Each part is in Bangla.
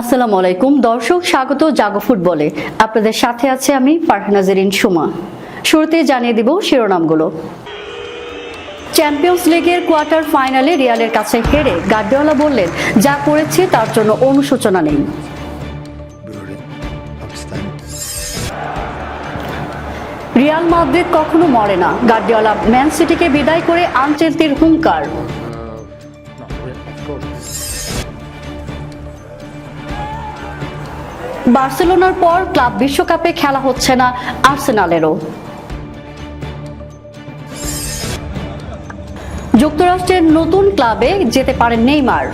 আসসালামু আলাইকুম। দর্শক, স্বাগত জাগো ফুটবলে। আপনাদের সাথে আছে আমি, ফারহানা জেরিন সুমা। শুরুতে জানিয়ে দিব শিরোনামগুলো। চ্যাম্পিয়ন্স লিগের কোয়ার্টার ফাইনালে রিয়ালের কাছে হেরে গার্দিওলা বললেন, যা করেছে তার জন্য অনুশোচনা নেই। রিয়াল মাদ্রিদ কখনো মরে না। গার্দিওলা ম্যান সিটিকে বিদায় করে আনচেলতির হুঙ্কার। বার্সেলোনার পর ক্লাব বিশ্বকাপে খেলা হচ্ছে না আর্সেনালেরও। যুক্তরাষ্ট্রের নতুন ক্লাবে যেতে পারেন নেইমার।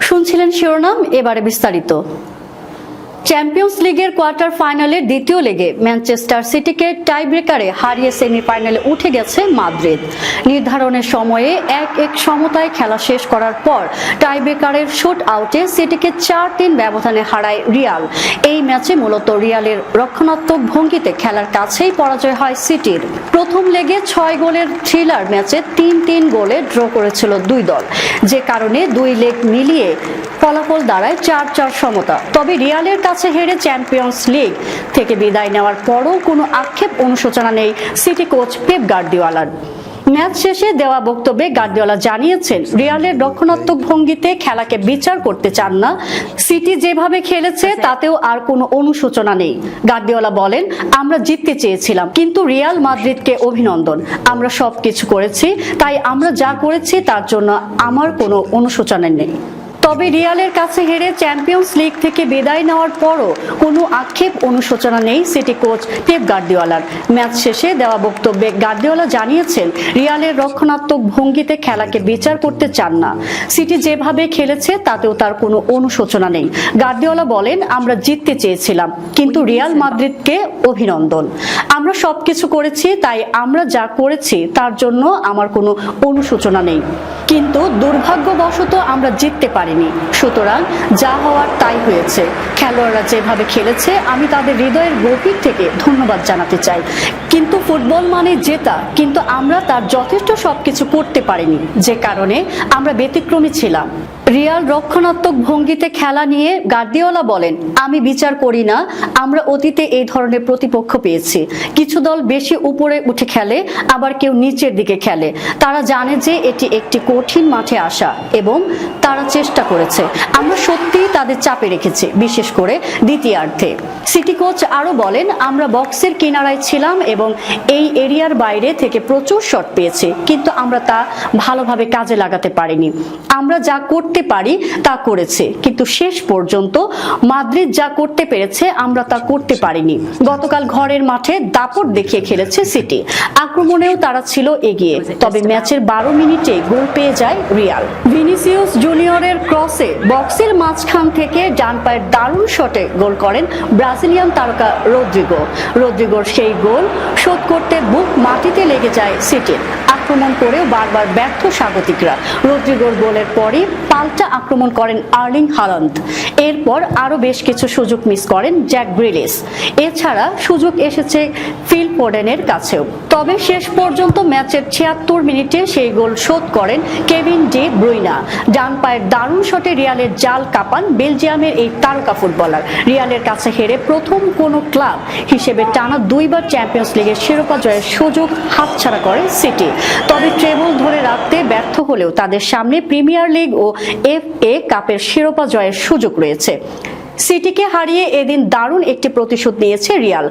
শুনছিলেন শিরোনাম, এবারে বিস্তারিত। চ্যাম্পিয়ন্স লিগের কোয়ার্টার ফাইনালের দ্বিতীয় লেগে ম্যানচেস্টার সিটিকে টাইব্রেকারে হারিয়ে সেমিফাইনালে উঠে গেছে মাদ্রিদ। নির্ধারণের সময়ে এক এক সমতায় খেলা শেষ করার পর টাইব্রেকারের শুট আউটে সিটিকে চার তিন ব্যবধানে হারায় রিয়াল। এই ম্যাচে মূলত রিয়ালের রক্ষণাত্মক ভঙ্গিতে খেলার কাছেই পরাজয় হয় সিটির। প্রথম লেগে ছয় গোলের থ্রিলার ম্যাচে তিন তিন গোলে ড্র করেছিল দুই দল। যে কারণে দুই লেগ মিলিয়ে ফলাফল দাঁড়ায় চার চার সমতা। তবে রিয়ালের কাছে হেরে চ্যাম্পিয়ন্স লিগ থেকে বিদায় নেওয়ার পরও কোনো আক্ষেপ অনুশোচনা নেই সিটি কোচ পেপ গার্দিওয়ালার। ম্যাচ শেষে দেওয়া বক্তব্যে গার্দিওলা জানিয়েছেন, রিয়ালের রক্ষণাত্মক ভঙ্গিতে খেলাকে বিচার করতে চান না। সিটি যেভাবে খেলেছে, তাতেও আর কোনো অনুশোচনা নেই। গার্দিওলা বলেন, আমরা জিততে চেয়েছিলাম, কিন্তু রিয়াল মাদ্রিদকে অভিনন্দন। আমরা সব কিছু করেছি, তাই আমরা যা করেছি তার জন্য আমার কোনো অনুশোচনা নেই। তবে রিয়ালের কাছে হেরে চ্যাম্পিয়ন্স লিগ থেকে বিদায় নেওয়ার পরও কোনো আক্ষেপ, অনুশোচনা নেই সিটি কোচ পেপ গার্দিওলার ম্যাচ শেষে দেওয়া বক্তব্যে গার্দিওলা জানিয়েছেন, রিয়ালের রক্ষণাত্মক ভঙ্গিতে খেলাকে বিচার করতে চান না। সিটি যেভাবে খেলেছে, তাতেও তার কোনো অনুশোচনা নেই। গার্দিওলা বলেন, আমরা জিততে চেয়েছিলাম, কিন্তু রিয়াল মাদ্রিদকে অভিনন্দন। আমরা সবকিছু করেছি, তাই আমরা যা করেছি, তার জন্য আমার কোনো অনুশোচনা নেই। কিন্তু দুর্ভাগ্যবশত আমরা জিততে পারিনি। সুতরাং যা হওয়ার তাই হয়েছে। খেলোয়াড়রা যেভাবে খেলেছে, আমি তাদের হৃদয়ের গভীর থেকে ধন্যবাদ জানাতে চাই। কিন্তু ফুটবল মানে জেতা, কিন্তু আমরা তার যথেষ্ট সবকিছু করতে পারিনি। যে কারণে আমরা ব্যতিক্রমী ছিলাম। রিয়াল রক্ষণাত্মক ভঙ্গিতে খেলা নিয়ে গার্দিওলা বলেন, আমি বিচার করি না, আমরা অতীতে এই ধরনের প্রতিপক্ষ পেয়েছি। কিছু দল বেশি উপরে উঠে খেলে, আবার কেউ নিচের দিকে খেলে। তারা জানে যে এটি একটি কঠিন মাঠে আসা এবং তারা চেষ্টা করেছে। আমরা সত্যিই তাদের চাপে রেখেছি, বিশেষ করে দ্বিতীয়ার্ধে। সিটি কোচ আরও বলেন, আমরা বক্সের কিনারায় ছিলাম এবং এই এরিয়ার বাইরে থেকে প্রচুর শট পেয়েছি, কিন্তু আমরা তা ভালোভাবে কাজে লাগাতে পারিনি। আমরা যা করতে পারি, তা করেছে। কিন্তু শেষ পর্যন্ত মাদ্রিদ যা করতে পেরেছে, আমরা তা করতে পারিনি। গতকাল ঘরের মাঠে দাপট দেখিয়ে খেলেছে সিটি। আক্রমণেও তারা ছিল এগিয়ে। তবে ম্যাচের বারো মিনিটে গোল পেয়ে যায় রিয়াল। ভিনিসিয়াস জুনিয়রের ক্রসে বক্সের মাঝখান থেকে ডান পায়ের দারুণ শটে গোল করেন ব্রাজিলিয়ান তারকা রদ্রিগো। রদ্রিগোর সেই গোল শোধ করতে বুক মাটিতে লেগে যায় সিটির আক্রমণ করেও বারবার ব্যর্থ স্বাগতিকরা। রদ্রিগোর গোলের পরই পাল্টা আক্রমণ করেন আর্লিং হালান্দ এরপর আরও বেশ কিছু সুযোগ মিস করেন জ্যাক গ্রিলিস। এছাড়া সুযোগ এসেছে ফিল ফোডেনের কাছেও। তবে শেষ পর্যন্ত ম্যাচের ছিয়াত্তর মিনিটে সেই গোল শোধ করেন কেভিন ডি ব্রুইনা। ডান পায়ের দারুণ শটে রিয়ালের জাল কাপান বেলজিয়ামের এই তারকা ফুটবলার। রিয়ালের কাছে হেরে প্রথম কোনো ক্লাব হিসেবে টানা দুইবার চ্যাম্পিয়ন্স লিগের শিরোপা জয়ের সুযোগ হাতছাড়া করে সিটি। তবে ট্রেবল ধরে রাখতে ব্যর্থ হলেও তাদের সামনে প্রিমিয়ার লিগ ও এফ এ কাপের শিরোপা জয়ের সুযোগ রয়েছে। সিটিকে হারিয়ে এদিন দারুণ একটি প্রতিশোধ নিয়েছে রিয়াল।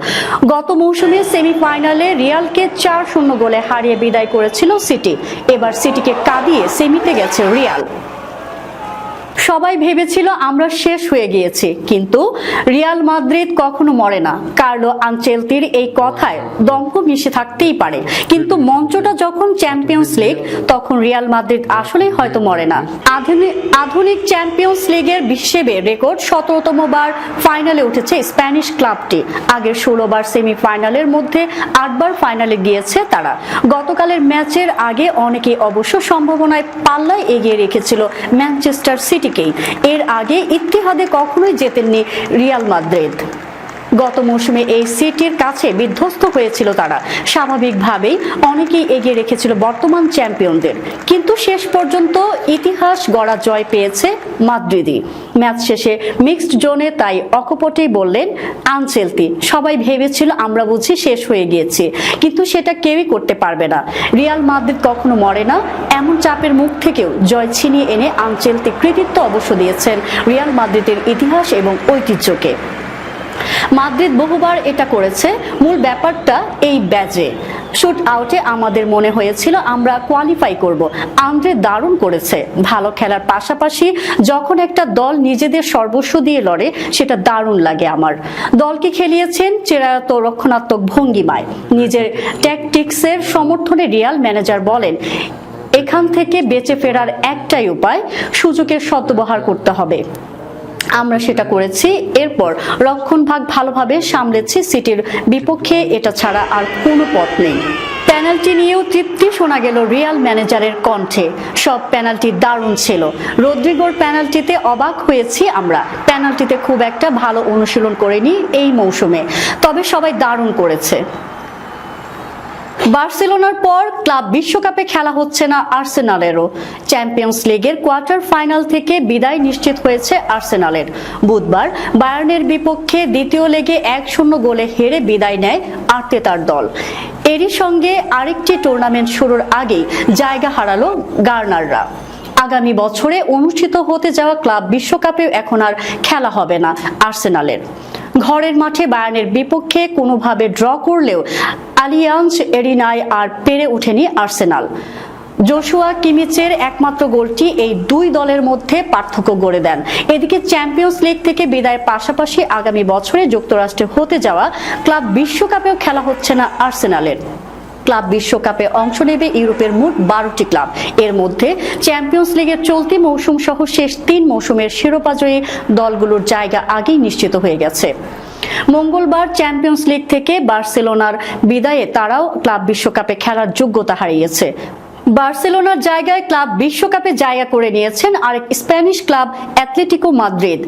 গত মৌসুমে সেমিফাইনালে রিয়ালকে চার শূন্য গোলে হারিয়ে বিদায় করেছিল সিটি। এবার সিটিকে কাঁদিয়ে সেমিতে গেছে রিয়াল। সবাই ভেবেছিল আমরা শেষ হয়ে গিয়েছি, কিন্তু রিয়াল মাদ্রিদ কখনো মরে না। কার্লো আনচেলতির এই কথায় দম্ভ মিশে থাকতেই পারে। কিন্তু মঞ্চটা যখন চ্যাম্পিয়ন্স লিগ, তখন রিয়াল মাদ্রিদ আসলেই হয়তো মরে না। আধুনিক আধুনিক চ্যাম্পিয়ন্স লিগের হিসেবে রেকর্ড সতেরোতম বার ফাইনালে উঠেছে স্প্যানিশ ক্লাবটি। আগের ষোলো বার সেমিফাইনালের মধ্যে আটবার ফাইনালে গিয়েছে তারা। গতকালের ম্যাচের আগে অনেকেই অবশ্য সম্ভাবনায় পাল্লায় এগিয়ে রেখেছিল ম্যানচেস্টার সিটিকেই এর আগে ইতিহাদে কখনোই জেতেননি রিয়াল মাদ্রিদ। গত মৌসুমে এই সিটির কাছে বিধ্বস্ত হয়েছিল তারা। স্বাভাবিকভাবেই অনেকেই এগিয়ে রেখেছিল বর্তমান চ্যাম্পিয়নদের। কিন্তু শেষ পর্যন্ত ইতিহাস গড়া জয় পেয়েছে মাদ্রিদি ম্যাচ শেষে মিক্সড জোনে তাই অকপটেই বললেন আনচেলতি সবাই ভেবেছিল আমরা বুঝি শেষ হয়ে গিয়েছি, কিন্তু সেটা কেউই করতে পারবে না। রিয়াল মাদ্রিদ কখনো মরে না, এমন চাপের মুখ থেকেও জয় ছিনিয়ে এনে আনচেলতি কৃতিত্ব অবশ্য দিয়েছেন রিয়াল মাদ্রিদের ইতিহাস এবং ঐতিহ্যকে। মাদ্রিদ বহুবার এটা করেছে। মূল ব্যাপারটা এই ব্যাজে শুট আউটে আমাদের মনে হয়েছিল আমরা কোয়ালিফাই করব। আন্দ্রে দারুণ করেছে। ভালো খেলার পাশাপাশি যখন একটা দল নিজেদের সর্বস্ব দিয়ে লড়ে, সেটা দারুণ লাগে আমার। দলকে খেলিয়েছেন চেরায়ত রক্ষণাত্মক ভঙ্গিমায়। নিজের ট্যাকটিক্সের সমর্থনে রিয়াল ম্যানেজার বলেন, এখান থেকে বেঁচে ফেরার একটাই উপায়, সুযোগের সদ্ব্যবহার করতে হবে। আমরা সেটা করেছি। এরপর রক্ষণ ভাগ ভালোভাবে সামলেছি সিটির বিপক্ষে। এটা ছাড়া আর কোনো পথ নেই। পেনাল্টি নিয়েও তৃপ্তি শোনা গেল রিয়াল ম্যানেজারের কণ্ঠে। সব পেনাল্টি দারুণ ছিল। রদ্রিগোর পেনাল্টিতে অবাক হয়েছি আমরা। পেনাল্টিতে খুব একটা ভালো অনুশীলন করেনি এই মৌসুমে। তবে সবাই দারুণ করেছে। বার্সেলোনার পর ক্লাব বিশ্বকাপে খেলা হচ্ছে না আর্সেনালেরও। চ্যাম্পিয়ন্স লিগের কোয়ার্টার ফাইনাল থেকে বিদায় নিশ্চিত হয়েছে আর্সেনালের। বুধবার বায়ার্নের বিপক্ষে দ্বিতীয় লেগে এক শূন্য গোলে হেরে বিদায় নেয় আর্তেতার দল। এরই সঙ্গে আরেকটি টুর্নামেন্ট শুরুর আগেই জায়গা হারালো গার্নাররা। আগামী বছরে অনুষ্ঠিত হতে যাওয়া ক্লাব বিশ্বকাপেও এখন আর খেলা হবে না আর্সেনালের। ঘরের মাঠে বায়ার্নের বিপক্ষে কোনোভাবে ড্র করলেও আলিয়াঞ্জ এরিনায় আর পেরে ওঠেনি আর্সেনাল। জোশুয়া কিমিচের একমাত্র গোলটি এই দুই দলের মধ্যে পার্থক্য গড়ে দেন। এদিকে চ্যাম্পিয়ন্স লিগ থেকে বিদায়ের পাশাপাশি আগামী বছরে যুক্তরাষ্ট্রে হতে যাওয়া ক্লাব বিশ্বকাপেও খেলা হচ্ছে না আর্সেনালের। ক্লাব বিশ্বকাপে অংশ নেবে ইউরোপের মোট বারোটি ক্লাব। এর মধ্যে চ্যাম্পিয়ন্স লিগের চলতি মৌসুম সহ শেষ তিন মৌসুমের শিরোপাজয়ী দলগুলোর জায়গা আগেই নিশ্চিত হয়ে গেছে। মঙ্গলবার চ্যাম্পিয়ন্স লিগ থেকে বার্সেলোনার বিদায়ে তারাও ক্লাব বিশ্বকাপে খেলার যোগ্যতা হারিয়েছে। বার্সেলোনার জায়গায় ক্লাব বিশ্বকাপে জায়গা করে নিয়েছেন আরেক স্প্যানিশ ক্লাব অ্যাথলেটিকো মাদ্রিদ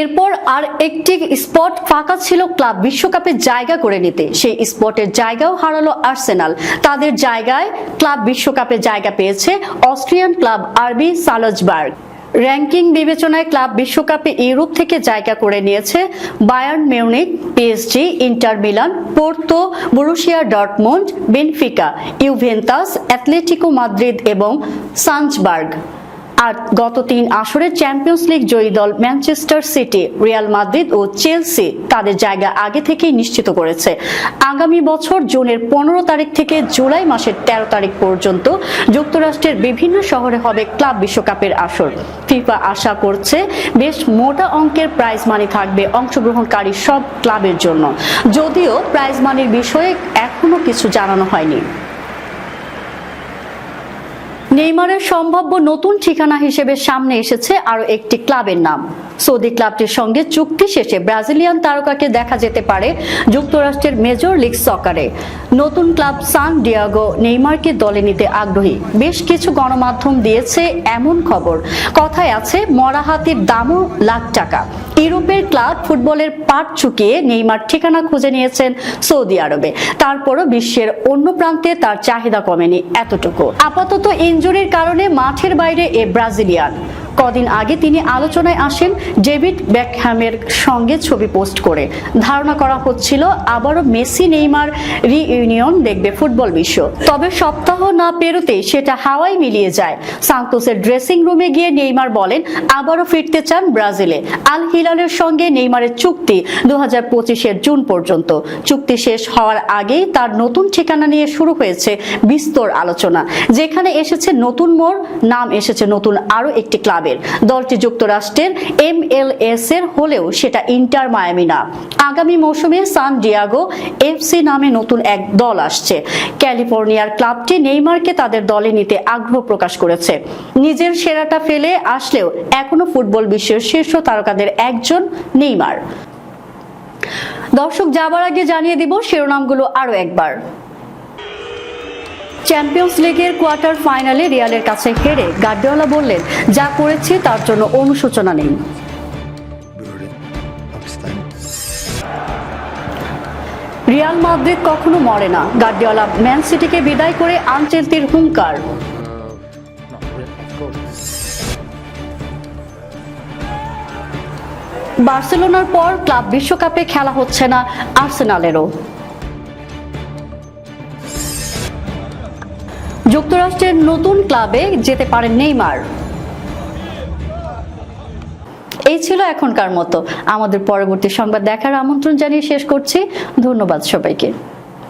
এরপর আর একটি স্পট ফাঁকা ছিল ক্লাব বিশ্বকাপে জায়গা করে নিতে। সেই স্পটের জায়গাও হারালো আর্সেনাল। তাদের জায়গায় ক্লাব বিশ্বকাপে জায়গা পেয়েছে Austrian club RB Salzburg. Ranking বিবেচনায় ক্লাব বিশ্বকাপে ইউরোপ থেকে জায়গা করে নিয়েছে Bayern Munich PSG, Inter Milan, Porto, Borussia Dortmund Benfica Juventus Atletico Madrid এবং সানচবার্গ আর গত তিন আসরে চ্যাম্পিয়ন্স লিগ জয়ী দল ম্যানচেস্টার সিটি, রিয়াল মাদ্রিদ ও চেলসি তাদের জায়গা আগে থেকেই নিশ্চিত করেছে। আগামী বছর জুনের পনেরো তারিখ থেকে জুলাই মাসের তেরো তারিখ পর্যন্ত যুক্তরাষ্ট্রের বিভিন্ন শহরে হবে ক্লাব বিশ্বকাপের আসর। ফিফা আশা করছে বেশ মোটা অঙ্কের প্রাইজ মানি থাকবে অংশগ্রহণকারী সব ক্লাবের জন্য। যদিও প্রাইজ মানির বিষয়ে এখনও কিছু জানানো হয়নি। নেইমারের সম্ভাব্য নতুন ঠিকানা হিসেবে সামনে এসেছে আরও একটি ক্লাবের নাম। সৌদি ক্লাবটির সঙ্গে চুক্তি শেষে ব্রাজিলিয়ান তারকাকে দেখা যেতে পারে যুক্তরাষ্ট্রের মেজর লিগ সকারে। নতুন ক্লাব সান ডিয়াগো নেইমারকে দলে নিতে আগ্রহী। বেশ কিছু গণমাধ্যম দিয়েছে এমন খবর। কথায় আছে মরা হাতির দামও লাখ টাকা। ইউরোপের ক্লাব ফুটবলের পাট চুকিয়ে নেইমার ঠিকানা খুঁজে নিয়েছেন সৌদি আরবে। তারপরও বিশ্বের অন্য প্রান্তে তার চাহিদা কমেনি এতটুকু। আপাতত ইনজুরির কারণে মাঠের বাইরে এ ব্রাজিলিয়ান। কদিন আগে তিনি আলোচনায় আসেন ডেভিড ব্যাকহ্যামের সঙ্গে ছবি পোস্ট করে। ধারণা করা হচ্ছিল, আবারও মেসি, নেইমার রিইউনিয়ন দেখবে ফুটবল বিশ্ব। তবে সপ্তাহ না পেরোতে সেটা হাওয়ায় মিলিয়ে যায়। সান্তোসের ড্রেসিং রুমে গিয়ে নেইমার বলেন, আবারও ফিরতে চান ব্রাজিলে। আল হিলালের সঙ্গে নেইমারের চুক্তি দু হাজার জুন পর্যন্ত। চুক্তি শেষ হওয়ার আগেই তার নতুন ঠিকানা নিয়ে শুরু হয়েছে বিস্তর আলোচনা। যেখানে এসেছে নতুন মোড়, নাম এসেছে নতুন আরও একটি ক্লাবের। দলটি যুক্তরাষ্ট্রের এম এল এস এর হলেও সেটা ইন্টার মায়ামি না। আগামী মৌসুমে সান ডিয়াগো এফসি নামে নতুন এক দল আসছে। ক্যালিফোর্নিয়ার ক্লাবটি নেইমারকে তাদের দলে নিতে আগ্রহ প্রকাশ করেছে। নিজের সেরাটা ফেলে আসলেও এখনও ফুটবল বিশ্বের শীর্ষ তারকাদের একজন নেইমার। দর্শক, যাবার আগে জানিয়ে দিব শিরোনামগুলো আরও একবার। চ্যাম্পিয়ন্স লিগের কোয়ার্টার ফাইনালে রিয়ালের কাছে হেরে গার্ডিওলা বললেন, যা করেছি তার জন্য অনুশোচনা নেই। রিয়াল মাদ্রিদ কখনো মরে না। গার্ডিওলা ম্যান সিটিকে বিদায় করে আনচেলতির হুঙ্কার. বার্সেলোনার পর ক্লাব বিশ্বকাপে খেলা হচ্ছে না আর্সেনালেরও। যুক্তরাষ্ট্রের নতুন ক্লাবে যেতে পারেন নেইমার। এই ছিল এখনকার মতো। আমাদের পরবর্তী সংবাদ দেখার আমন্ত্রণ জানিয়ে শেষ করছি। ধন্যবাদ সবাইকে।